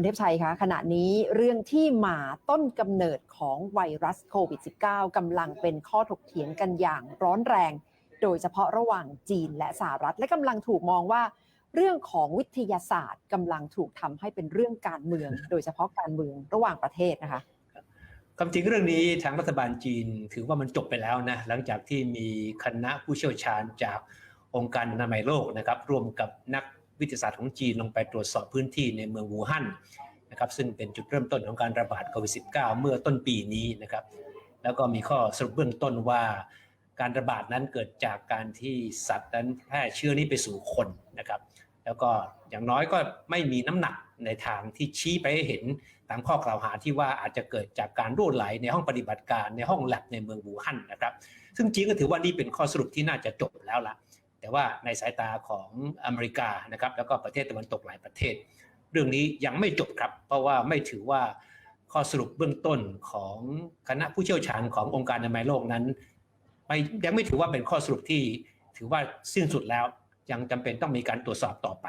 คุณเทพชัยคะขณะนี้เรื่องที่มาต้นกำเนิดของไวรัสโควิด -19 กำลังเป็นข้อถกเถียงกันอย่างร้อนแรง โดยเฉพาะระหว่างจีนและสหรัฐ และกำลังถูกมองว่า เรื่องของวิทยาศาสตร์กำลังถูกทำให้เป็นเรื่องการเมือง โดยเฉพาะการเมืองระหว่างประเทศนะคะความจริงเรื่องนี้ทางรัฐบาลจีนถือว่ามันจบไปแล้วนะหลังจากที่มีคณะผู้เชี่ยวชาญจากองค์การอนามัยโลกนะครับร่วมกับนัก วิทยาศาสตร์ของจีนลงไปตรวจสอบพื้นที่ในเมืองวูฮั่นนะครับซึ่งเป็นจุดเริ่มต้นของการระบาดโควิด -19 เมื่อต้นปีนี้นะครับแล้วก็มีข้อสรุปเบื้องต้นว่า การระบาดนั้นเกิดจากการที่สัตว์นั้นแพร่เชื้อนี้ไปสู่คนนะครับแล้วก็อย่างน้อยก็ไม่มีน้ำหนักในทางที่ชี้ไปให้เห็นตามข้อกล่าวหาที่ว่าอาจจะเกิดจากการรั่วไหลในห้องปฏิบัติการในห้องแลบในเมืองวูฮั่นนะครับ ซึ่งจีนก็ถือว่านี่เป็นข้อสรุปที่น่าจะจบแล้วละ แต่ว่าในสายตาของอเมริกานะครับแล้วก็ประเทศตะวันตกหลายประเทศ เรื่องนี้ยังไม่จบครับ เพราะว่าไม่ถือว่าข้อสรุปเบื้องต้นของคณะผู้เชี่ยวชาญขององค์การอนามัยโลกนั้นไม่ยังไม่ถือว่าเป็นข้อสรุปที่ถือว่าสิ้นสุดแล้วยังจำเป็นต้องมีการตรวจสอบต่อไป